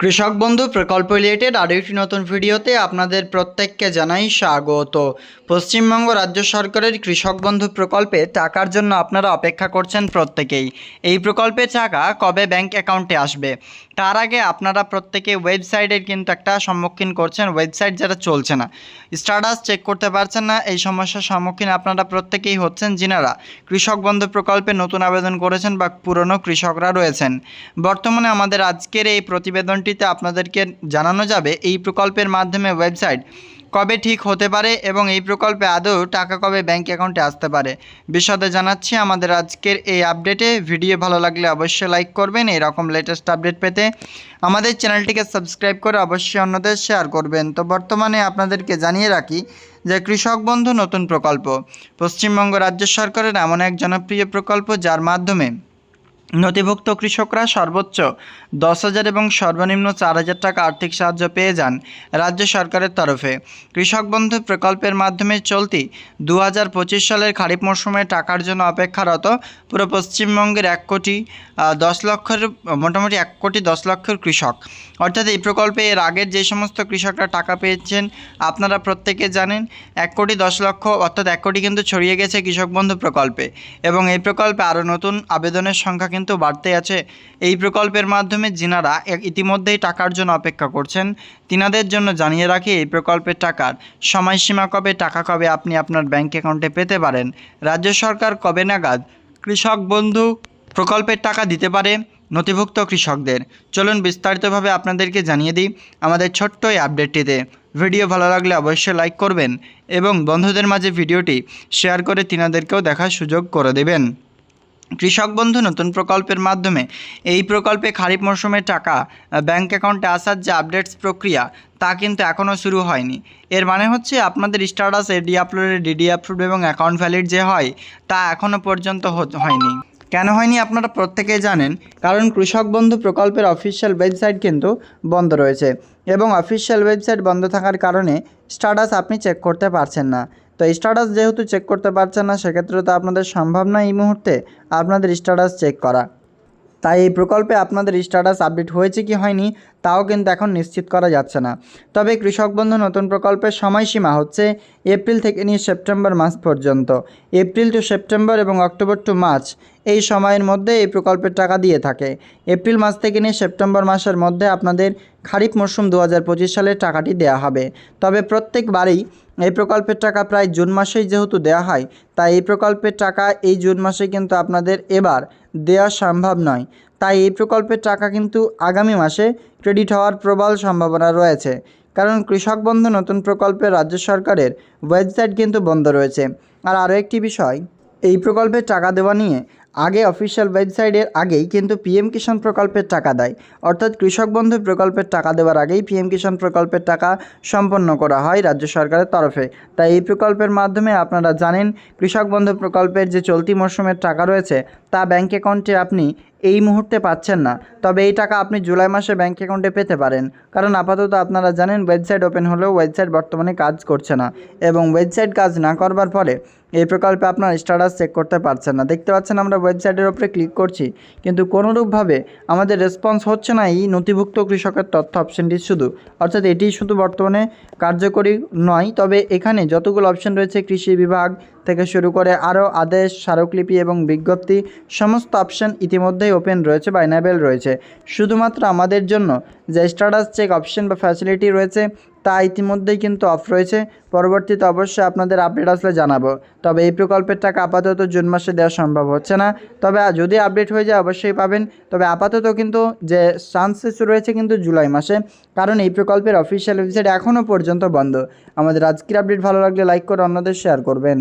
কৃষক বন্ধু প্রকল্প রিলেটেড আরও একটি নতুন ভিডিওতে আপনাদের প্রত্যেককে জানাই স্বাগত। পশ্চিমবঙ্গ রাজ্য সরকারের কৃষক বন্ধু প্রকল্পে টাকার জন্য আপনারা অপেক্ষা করছেন প্রত্যেকেই। এই প্রকল্পে টাকা কবে ব্যাংক অ্যাকাউন্টে আসবে? তার আগে আপনারা প্রত্যেকে ওয়েবসাইটের কিন্তু একটা সম্মুখীন করছেন ওয়েবসাইট যেটা চলছে না। স্ট্যাটাস চেক করতে পারছেন না, এই সমস্যার সম্মুখীন আপনারা প্রত্যেকেই হচ্ছেন যিনারা কৃষক বন্ধু প্রকল্পে নতুন আবেদন করেছেন বা পুরনো কৃষকরা রয়েছেন। বর্তমানে আমাদের আজকের এই প্রতিবেদনটিতে আপনাদেরকে জানানো যাবে, এই প্রকল্পের মাধ্যমে ওয়েবসাইট কবে ঠিক হতে পারে এবং এই প্রকল্পে আদৌ টাকা কবে ব্যাংক অ্যাকাউন্টে আসতে পারে? বিশদে জানাচ্ছি আমাদের আজকের এই আপডেটে ভিডিও ভালো লাগলে অবশ্যই লাইক করবেন, এরকম লেটেস্ট আপডেট পেতে আমাদের চ্যানেলটিকে সাবস্ক্রাইব করে অবশ্যই অন্যদের শেয়ার করবেন। তো বর্তমানে আপনাদেরকে জানিয়ে রাখি যে কৃষক বন্ধু নতুন প্রকল্প। পশ্চিমবঙ্গ রাজ্য সরকারের এমন এক জনপ্রিয় প্রকল্প যার মাধ্যমে নথিভুক্ত কৃষকরা সর্বোচ্চ দশ হাজার এবং সর্বনিম্ন চার হাজার টাকা আর্থিক সাহায্য পেয়ে যান রাজ্য সরকারের তরফে। কৃষক বন্ধু প্রকল্পের মাধ্যমে চলতি দু হাজার পঁচিশ সালের খারিফ মরশুমে টাকার জন্য অপেক্ষারত পুরো পশ্চিমবঙ্গের এক কোটি দশ লক্ষের, মোটামুটি এক কোটি দশ লক্ষের কৃষক। অর্থাৎ এই প্রকল্পে এর আগের যে সমস্ত কৃষকরা টাকা পেয়েছেন, আপনারা প্রত্যেকে জানেন, এক কোটি দশ লক্ষ, অর্থাৎ এক কোটি কিন্তু ছড়িয়ে গেছে কৃষক বন্ধু প্রকল্পে। এবং এই প্রকল্পে আরও নতুন আবেদনের সংখ্যা কিন্তু বাড়তে আছে। এই প্রকল্পের মাধ্যমে যিনারা ইতিমধ্যেই টাকার জন্য অপেক্ষা করছেন। তিনাদের জন্য জানিয়ে রাখি, এই প্রকল্পের টাকার সময়সীমা কবে, টাকা কবে আপনি আপনার ব্যাংক অ্যাকাউন্টে পেতে পারেন? রাজ্য সরকার কবে নাগাদ কৃষক বন্ধু প্রকল্পের টাকা দিতে পারে? নথিভুক্ত কৃষকদের। চলুন বিস্তারিতভাবে আপনাদেরকে জানিয়ে দিই আমাদের ছোট্ট এই আপডেটটিতে। ভিডিও ভালো লাগলে অবশ্যই লাইক করবেন এবং বন্ধুদের মাঝে ভিডিওটি শেয়ার করে তিনাদেরকেও দেখার সুযোগ করে দেবেন। কৃষক বন্ধু, নতুন প্রকল্পের মাধ্যমে এই প্রকল্পে খারিফ মরশুমের টাকা ব্যাংক অ্যাকাউন্টে আসার যে আপডেটস প্রক্রিয়া, তা কিন্তু এখনও শুরু হয়নি। এর মানে হচ্ছে আপনাদের স্ট্যাটাস এডি আপলোডের ডিডি অ্যাপ্রুভ এবং অ্যাকাউন্ট ভ্যালিড যে হয়, তা এখনও পর্যন্ত হয়নি। কেন হয়নি আপনারা প্রত্যেকেই জানেন, কারণ কৃষক বন্ধু প্রকল্পের অফিসিয়াল ওয়েবসাইট কিন্তু বন্ধ রয়েছে এবং অফিসিয়াল ওয়েবসাইট বন্ধ থাকার কারণে স্ট্যাটাস আপনি চেক করতে পারছেন না। তো স্ট্যাটাস যেহেতু চেক করতে পারছেন না, সেক্ষেত্রে তো আপনাদের সম্ভব না এই মুহূর্তে আপনাদের স্ট্যাটাস চেক করা। তাই এই প্রকল্পে আপনাদের স্ট্যাটাস আপডেট হয়েছে কি হয়নি তাও কিন্তু এখন নিশ্চিত করা যাচ্ছে না। তবে কৃষক বন্ধু, নতুন প্রকল্পের সময়সীমা হচ্ছে এপ্রিল থেকে নিয়ে সেপ্টেম্বর মাস পর্যন্ত। এপ্রিল টু সেপ্টেম্বর এবং অক্টোবর টু মার্চ এই সময়ের মধ্যে এই প্রকল্পের টাকা দিয়ে থাকে। এপ্রিল মাস থেকে নিয়ে সেপ্টেম্বর মাসের মধ্যে আপনাদের খারিফ মরশুম দু হাজার পঁচিশ সালের টাকাটি দেওয়া হবে। তবে প্রত্যেকবারেই এই প্রকল্পের টাকা প্রায় জুন মাসেই যেহেতু দেওয়া হয়, তাই এই প্রকল্পের টাকা এই জুন মাসে কিন্তু আপনাদের এবার দেওয়া সম্ভব নয়। তাই এই প্রকল্পের টাকা কিন্তু আগামী মাসে ক্রেডিট হওয়ার প্রবল সম্ভাবনা রয়েছে। কারণ কৃষক বন্ধু নতুন প্রকল্পে রাজ্য সরকারের ওয়েবসাইট কিন্তু বন্ধ রয়েছে। আর আরও একটি বিষয়, এই প্রকল্পের টাকা দেওয়া নিয়ে আগে অফিসিয়াল ওয়েবসাইটের আগেই কিন্তু পিএম কিষাণ প্রকল্পের টাকা দেয়। অর্থাৎ কৃষক বন্ধু প্রকল্পের টাকা দেওয়ার আগেই পিএম কিষাণ প্রকল্পের টাকা সম্পন্ন করা হয় রাজ্য সরকারের তরফে। তাই এই প্রকল্পের মাধ্যমে আপনারা জানেন, কৃষক বন্ধু প্রকল্পের যে চলতি মরশুমের টাকা রয়েছে, তা ব্যাংক অ্যাকাউন্টে আপনি এই মুহূর্তে পাচ্ছেন না। তবে এই টাকা আপনি জুলাই মাসে ব্যাঙ্ক অ্যাকাউন্টে পেতে পারেন। কারণ আপাতত আপনারা জানেন ওয়েবসাইট ওপেন হলেও ওয়েবসাইট বর্তমানে কাজ করছে না এবং ওয়েবসাইট কাজ না করবার ফলে এই প্রকল্পে আপনার স্ট্যাটাস চেক করতে পারছেন না। দেখতে পাচ্ছেন আমরা ওয়েবসাইটের ওপরে ক্লিক করছি। কিন্তু কোনোরূপভাবে আমাদের রেসপন্স হচ্ছে না এই নথিভুক্ত কৃষকের তথ্য অপশনটি শুধু। অর্থাৎ এটি শুধু বর্তমানে কার্যকরী নয়, তবে এখানে যতগুলো অপশন রয়েছে, কৃষি বিভাগ থেকে শুরু করে আরও আদেশ, স্মারকলিপি এবং বিজ্ঞপ্তি, সমস্ত অপশন ইতিমধ্যেই ওপেন রয়েছে বা এনাবেল রয়েছে। শুধুমাত্র আমাদের জন্য যে স্ট্যাটাস চেক অপশন বা ফ্যাসিলিটি রয়েছে, তা ইতিমধ্যেই কিন্তু অফ রয়েছে। পরবর্তীতে অবশ্যই আপনাদের আপডেট আসলে জানাব। তবে এই প্রকল্পের টাকা আপাতত জুন মাসে দেওয়া সম্ভব হচ্ছে না। তবে যদি আপডেট হয়ে যায়, অবশ্যই পাবেন। তবে আপাতত কিন্তু যে চান্সেস রয়েছে কিন্তু জুলাই মাসে। কারণ এই প্রকল্পের অফিসিয়াল ওয়েবসাইট এখনও পর্যন্ত বন্ধ। আমাদের আজকের আপডেট ভালো লাগলে লাইক করে অন্যদের শেয়ার করবেন।